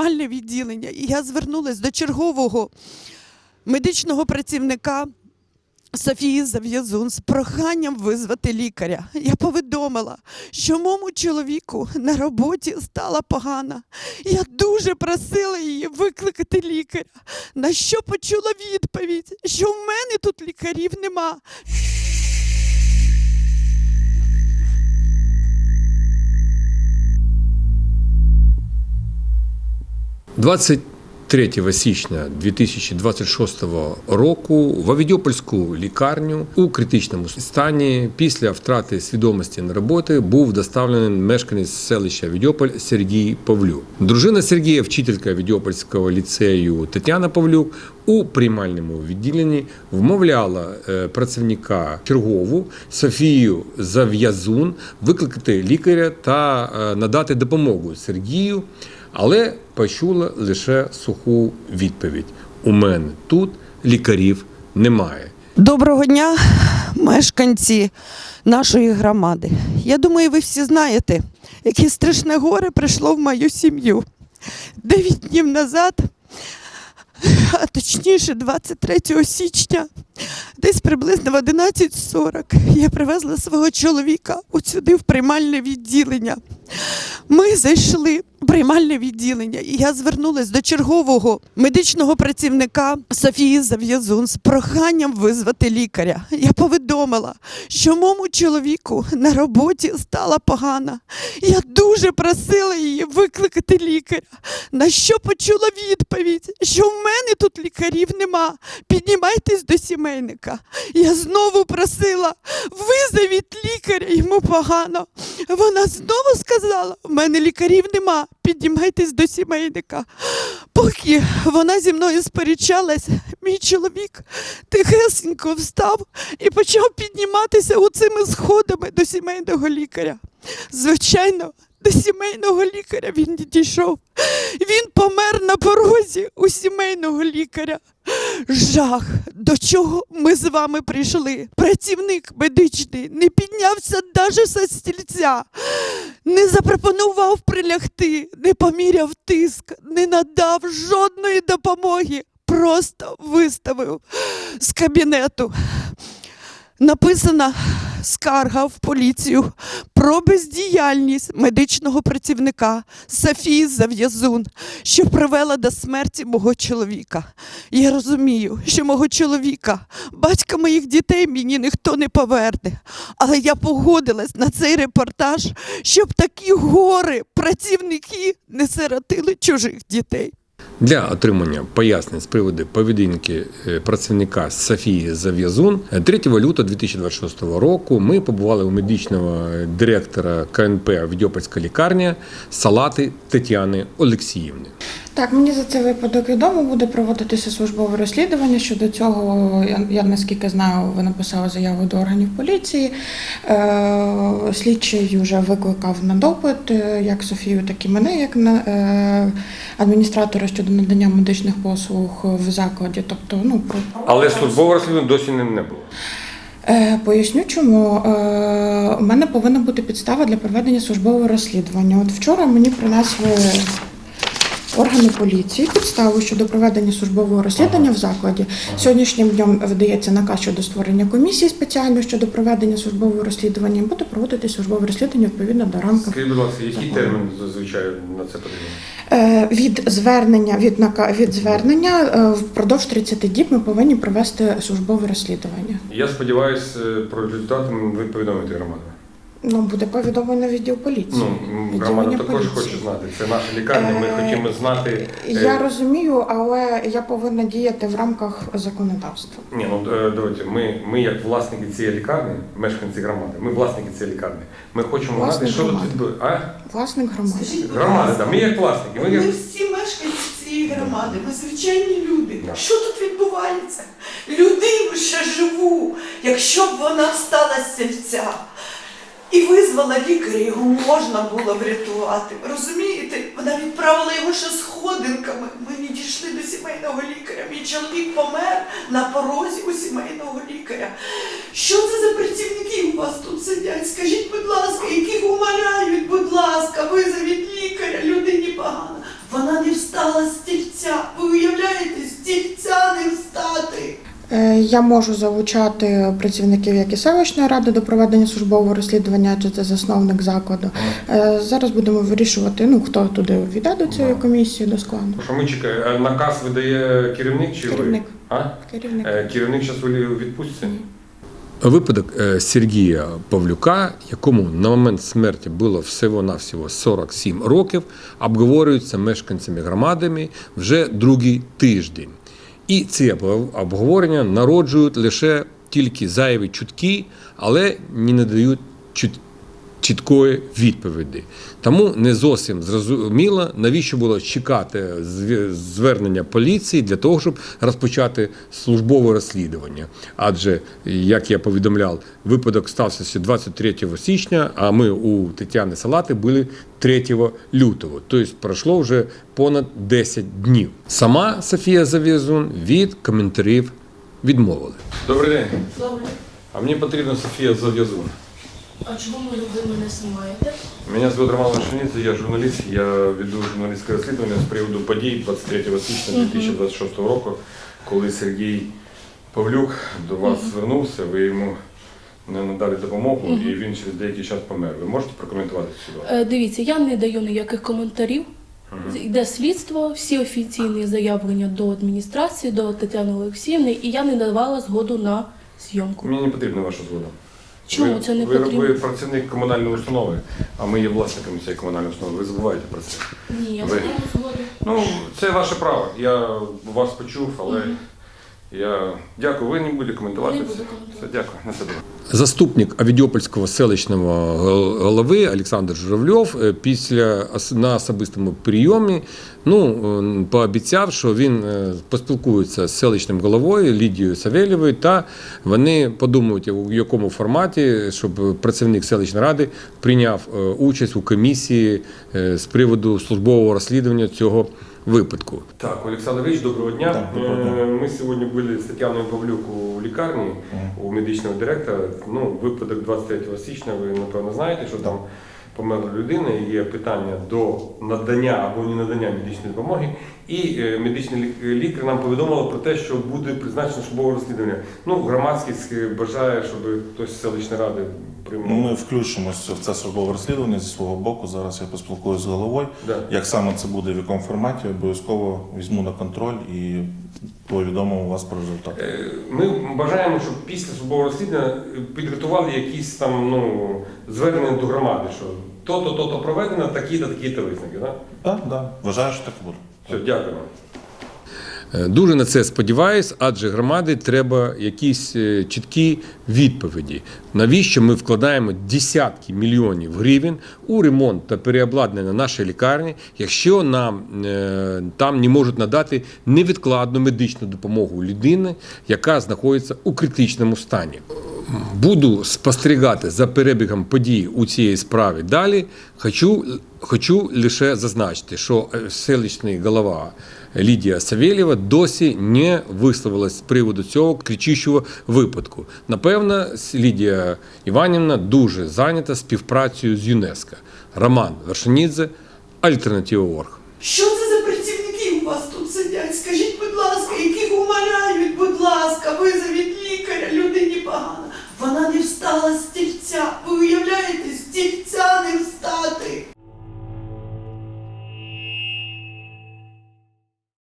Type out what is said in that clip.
приймальне відділення, і я звернулася до чергового медичного працівника. Софії Зав'язун з проханням визвати лікаря. Я повідомила, що моєму чоловіку на роботі стало погано. Я дуже просила її викликати лікаря. На що почула відповідь, що в мене тут лікарів нема. 23 січня 2026 року в Авідіопольську лікарню у критичному стані після втрати свідомості на роботи був доставлений мешканець селища Авідіополь Сергій Павлюк. Дружина Сергія, вчителька Авідіопольського ліцею Тетяна Павлюк, у приймальному відділенні вмовляла е, працівника чергову Софію Зав'язун викликати лікаря та е, надати допомогу Сергію, але почула лише суху відповідь: у мене тут лікарів немає. Доброго дня, мешканці нашої громади. Я думаю, ви всі знаєте, яке страшне горе прийшло в мою сім'ю. Дев'ять днів назад, а точніше, 23 січня, десь приблизно в 11.40, я привезла свого чоловіка от сюди в приймальне відділення. Ми зайшли приймальне відділення, і я звернулася до чергового медичного працівника Софії Зав'язун з проханням визвати лікаря. Я повідомила, що моєму чоловіку на роботі стало погано. Я дуже просила її викликати лікаря. На що почула відповідь, що в мене тут лікарів нема. Піднімайтесь до сімейника. Я знову просила, визовіть лікаря, йому погано. Вона знову сказала: в мене лікарів нема. Піднімайтесь до сімейника. Поки вона зі мною сперечалась, мій чоловік тихесенько встав і почав підніматися оцими сходами до сімейного лікаря. Звичайно, до сімейного лікаря він не дійшов. Він помер на порозі у сімейного лікаря. Жах, до чого ми з вами прийшли. Працівник медичний не піднявся навіть зі стільця, не запропонував прилягти, не поміряв тиск, не надав жодної допомоги, просто виставив з кабінету. Написана скарга в поліцію про бездіяльність медичного працівника Софії Зав'язун, що привела до смерті мого чоловіка. Я розумію, що мого чоловіка, батька моїх дітей мені ніхто не поверне. Але я погодилась на цей репортаж, щоб такі гори працівники не сиротили чужих дітей. Для отримання пояснень з приводу поведінки е, працівника Софії Зав'язун е, 3 лютого 2026 року ми побували у медичного директора КНП Відьопольська лікарня Салати Тетяни Олексіївни. Так, мені за цей випадок відомо буде проводитися службове розслідування. Щодо цього, я, я наскільки знаю, ви написали заяву до органів поліції. Е, слідчий вже викликав на допит е, як Софію, так і мене, як на е, адміністратора щодо надання медичних послуг в закладі. Тобто, ну про Але службове розслідування досі не було. Е, Поясню, чому Е, у мене повинна бути підстава для проведення службового розслідування. От вчора мені принесли органи поліції підставу щодо проведення службового розслідування в закладі. Сьогоднішнім днем видається наказ щодо створення комісії спеціальної щодо проведення службового розслідування. Буде проводити службове розслідування відповідно до рамки. Скажіть, будь ласка, який термін зазвичай на це потрібно? Е, Від звернення від нака від звернення е, впродовж 30 діб ми повинні провести службове розслідування. Я сподіваюся, про результати ви повідомите громаду. Ну буде повідомлено відділ поліції. Ну, громада також поліції. хоче знати. Це наша лікарня. Ми Е, хочемо знати. е, Я розумію, але я повинна діяти в рамках законодавства. Ні, ну е, давайте. Ми, ми як власники цієї лікарні, мешканці громади, ми власники цієї лікарні. Ми хочемо знати, Власник що тут відбувається. Власник громади. Громада, да. Ми як власники. Ми як... Ми всі мешканці цієї громади, ми звичайні люди. Да. Що тут відбувається? Людину ще живу, якщо б вона встала з сільця і визвала лікаря, його можна було врятувати. Розумієте? Вона відправила його ще сходинками. Ми не дійшли до сімейного лікаря. Мій чоловік помер на порозі у сімейного лікаря. Що це за працівники у вас тут сидять? Скажіть, будь ласка, яких умоляють, будь ласка, визовіть лікаря, людині погано. Вона не встала. з стільця. Ви уявляєте, Я можу залучати працівників як і селищної ради до проведення службового розслідування, адже це засновник закладу. Е, Зараз будемо вирішувати, ну хто туди війде до цієї комісії до складу. Що ми чекаємо? Е, Наказ видає керівник чи Керівник. ви? А? Керівник. Е, Керівник зараз у відпустці? Випадок е, Сергія Павлюка, якому на момент смерті було всього-навсього 47 років, обговорюється мешканцями громадами вже другий тиждень. І ці об- обговорення народжують лише тільки зайві чутки, але не надають чут- чіткої відповіді. Тому не зовсім зрозуміло, навіщо було чекати звернення поліції для того, щоб розпочати службове розслідування. Адже, як я повідомляв, випадок стався 23 січня, а ми у Тетяни Салати були 3 лютого. Тобто пройшло вже понад 10 днів. Сама Софія Зав'язун від коментарів відмовили. Добрий день. Добре. А мені потрібна Софія Зав'язун. А чому ви мене знімаєте? Меня зовут Роман Лошаніця, я журналіст. Я веду журналістське розслідування з приводу подій 23 січня 2026 року, коли Сергій Павлюк до вас звернувся, ви йому не надали допомогу, і він через деякий час помер. Ви можете прокоментувати цю ситуацію? Е, дивіться, я не даю ніяких коментарів. Йде слідство, всі офіційні заявлення до адміністрації, до Тетяни Олексіївни, і я не давала згоду на зйомку. Мені не потрібна ваша згода. Чому ви, це не ви, потрібно? Ви працівник комунальної установи, а ми є власниками цієї комунальної установи. Ви забуваєте про це. Ні, я Ви- не даю. Ну, це ваше право. Я вас почув, але я дякую. Ви не будете коментувати Не це. буду коментувати. Все, дякую. На все добре. Заступник Авідіопольського селищного голови Олександр Журавльов е, після на особистому прийомі ну, пообіцяв, що він е, поспілкується з селищним головою Лідією Савельєвою, та вони подумають, у якому форматі, щоб працівник селищної ради прийняв е, участь у комісії з приводу службового розслідування цього випадку. Так, Олександр Річ, доброго дня. Так, доброго дня. Е, Ми сьогодні були з Тетяною Павлюк у лікарні у медичного директора. Ну, випадок 23 січня, ви напевно знаєте, що там померла людина, і є питання до надання або не надання медичної допомоги. І е, медичний лікар нам повідомила про те, що буде призначено службове розслідування. Ну, громадськість е, бажає, щоб хтось з селищної ради приймав. Ну, Ми включимося в це службове розслідування зі свого боку. Зараз я поспілкуюся з головою. Да. Як саме це буде, в якому форматі, обов'язково візьму на контроль і повідомимо вас про результат. Е, Ми бажаємо, щоб після службового розслідування підготували якісь там ну, звернення до громади, що то-то, то-то проведено, такі-то, такі-то висновки. Да? Так, так. Вважаю, що так буде. Все, дякую. Е, Дуже на це сподіваюсь, адже громаді треба якісь е, чіткі відповіді. Навіщо ми вкладаємо десятки мільйонів гривень у ремонт та переобладнання нашої лікарні, якщо нам е, там не можуть надати невідкладну медичну допомогу людини, яка знаходиться у критичному стані. Буду спостерігати за перебігом подій у цій справі далі. Хочу, хочу лише зазначити, що е, селищний голова Лідія Савєлєва досі не висловилась з приводу цього кричущого випадку. Напевно, Лідія Іванівна дуже зайнята співпрацею з ЮНЕСКО. Роман Вершинідзе, Альтернатива Орг. Що це за працівники у вас тут сидять? Скажіть, будь ласка, яких умоляють, будь ласка, визовіть лікаря, людині погано. Вона не встала з стільця. Ви уявляєте, з стільця не встала.